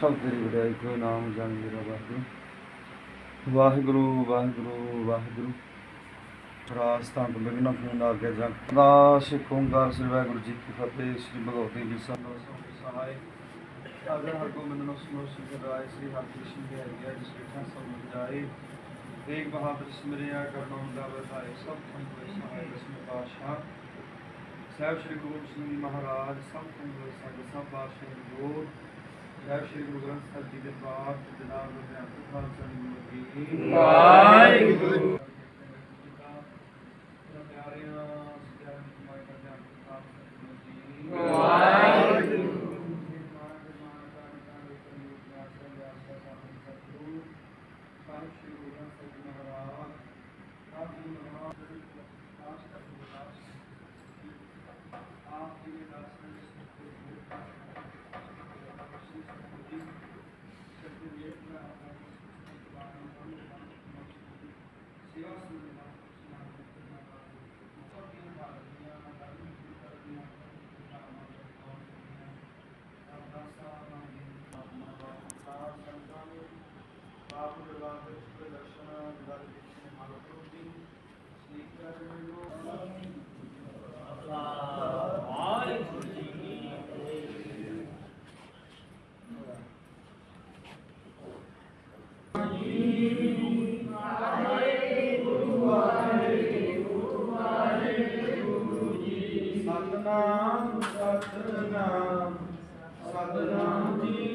ਸਭ ਤੇਰੀ ਵਡਿਆਈ ਕੋਈ ਨਾਮ ਜਨ ਮੇਰਾ ਵਾਹਿਗੁਰੂ। ਵਾਹਿਗੁਰੂ ਵਾਹਿਗੁਰੂ ਵਾਹਿਗੁਰੂ। ਰਾਸ ਤੰਤ ਬਿਗਨ ਫੂਨ ਆਗੇ ਜਗ ਦਾ ਸਿੱਖ ਓੰਕਾਰ ਸ੍ਰੀ ਵਾਹਿਗੁਰੂ ਜੀ ਕੀ ਫਤਿਹ, ਸ੍ਰੀ ਭਗਵਤੀ ਜੀ ਸੰਤੋ ਸਹਾਇ। ਅਗਰ ਹਰ ਗੋਬਿੰਦ ਨੂੰ ਸੁਨੋ ਸਿਰ ਰਾਏ ਸ੍ਰੀ ਹਰਿ ਕ੍ਰਿਸ਼ਨ ਦੇ ਗਿਆ ਜਿਸ ਵਿਖਾ ਸਭ ਮਿਲ ਜਾਏ ਤੇਗ ਬਹਾਦਰ ਸਿਮਰਿਆ ਕਰਨੋਂ ਦਾ ਬਤਾਏ ਸਭ ਸੰਤ ਸਹਾਇ ਦਸਵੇਂ ਪਾਤਸ਼ਾਹ। ਸਾਹਿਬ ਸ੍ਰੀ ਗੁਰੂ ਜੀ ਮਹਾਰਾਜ, ਸਭ ਤੋਂ ਸੰਗ, ਸਭ ਬਾਦਸ਼ਾਹ ਜੋਰ ਜੈ ਸ਼੍ਰੀ ਗੁਰੂ ਗ੍ਰੰਥ ਸਾਹਿਬ ਜੀ ਦੇ ਪਾਠ ਜਨਾਬ ਲੁਧਿਆਣਾ ਖਾਲਸਾ ਜੀ ਕੀ ਵਾਹਿਗੁਰੂ। ਪਿਆਰਿਆਂ ਸਤਿਕਾਰ ਕਮਾਈ ਕਰਦੇ ਆਂ ਖਾਲਸਾ ਜੀ ਵਾਹਿਗੁਰੂ। ਸਾਹਿਬ ਸ਼੍ਰੀ ਗੁਰੂ ਗ੍ਰੰਥ ਸਾਹਿਬ ਜੀ ਮਹਾਰਾਜ ਆਪ ਜੀ ਮਹਾਰਾਜ ਦੇ ਪਾਸ ਕਰਦੇ ਦਾਸ ਆਪ ਜੀ ਦੇ ਦਾਸ ਨੇ ਸਤਨਾਮ ਸਤਨਾਮ ਸਤਨਾਮ ਜੀ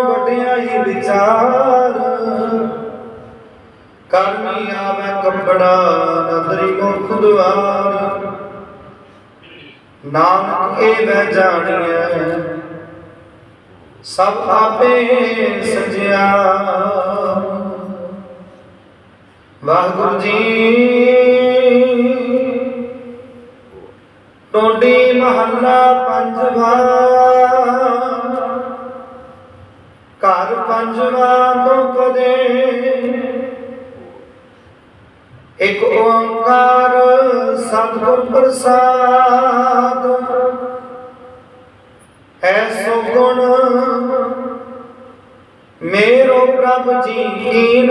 ਵਡਿਆਈ ਵਿਚਾਰ ਕਰਮੀ ਆਵੇ ਕੱਪੜਾ ਨਦਰੀ ਮੁਖ ਦੁਆਰ। ਨਾਨਕ ਇਹ ਵੈ ਜਾਣੀਐ, ਸਭ ਆਪੇ ਸਜਿਆ। ਵਾਹਿਗੁਰੂ ਜੀ ਟੋਡੀ ਮਹੱਲਾ ਪੰਜਵਾ। ਇੱਕ ਓੰਕਾਰ ਸਤਿਗੁਰ ਪ੍ਰਸਾਦ। ਐਸੋ ਗੁਣ ਮੇਰੋ ਪ੍ਰਭ ਜੀ ਕੀਨ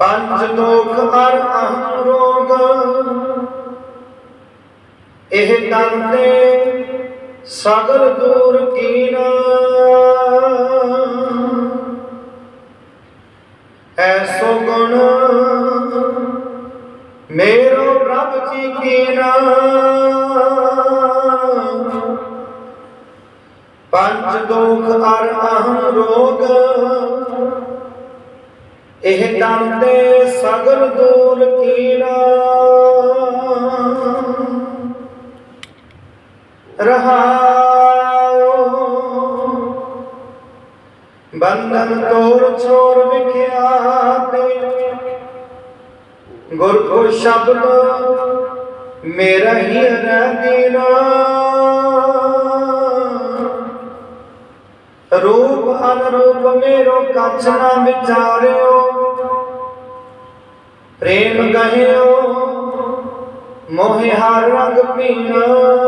ਪੰਜ ਦੁਖ ਹਰ ਅਹੰ ਰੋਗ ਇਹ ਤਨ ਤੇ ਸਗਲ ਦੂਰ ਕੀਨ। ਐਸੋ ਗੁਣ ਮੇਰੋ ਪ੍ਰਭ ਜੀ ਕੀਨਾ ਪੰਜ ਦੁਖ ਅਰ ਅਹੰ ਰੋਗ। ਇਹ ਤਨ ਤੇ ਸਗਲ ਦੂਰ ਕੀਨਾ ਰਹਾਉ ਬੰਧਨ ਤੋਰ ਛੋਰ ਵਿਖਿਆਤੇ ਗੁਰ ਕੋ ਸ਼ਬਦ ਮੇਰਾ ਹੀ ਰਹਿ ਰੂਪ ਅਨਰੂਪ ਮੇਰੋ ਕਛ ਨਾ ਵਿਚਾਰਿਓ, ਪ੍ਰੇਮ ਗਹਿਓ, ਮੋਹਿ ਹਰ ਰੰਗ ਪੀਣਾ।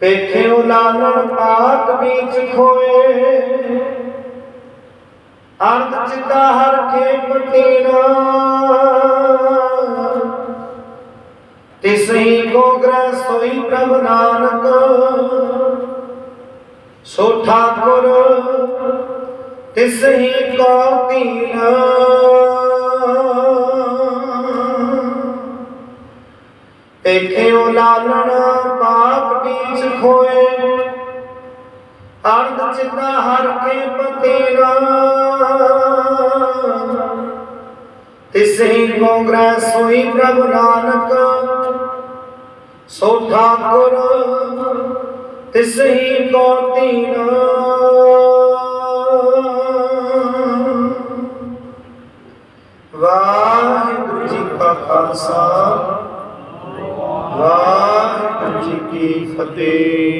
ਵੇਖਿਓ ਲਾਲਣ ਪਾਤ ਵਿੱਚ ਖੋਏ। ਅਰਧ ਚਿਤਾ ਹਰ ਕੇ ਪਤੀਨਾ ਤਿਸਹੀ ਕੋ ਗ੍ਰਹਿ ਸੋਈ ਪ੍ਰਭ ਨਾਨਕ। ਸੋ ਠਾਕੁਰ, ਤਿਸਹੀ ਕੋ ਤੀਨਾ ਦੇਖਿਓ ਲਾਲਣ ਪਾਪ ਬੀਚ ਖੋਏ ਅਰਧ ਚਿਤਾ ਹਰ ਕੇ ਪਤੀਨਾ ਤਿਸਹੀ ਕੋ ਗ੍ਰਹਿ ਸੋਈ ਪ੍ਰਭ ਨਾਨਕ। ਸੋ ਠਾਕੁਰ ਤਿਸਹੀ ਕੋ ਤੀਨਾ ਵਾਹਿਗੁਰੂ ਜੀ ਕਾ ਖਾਲਸਾ ਵਾਹਿਗੁਰੂ ਜੀ ਕੀ ਫਤਿਹ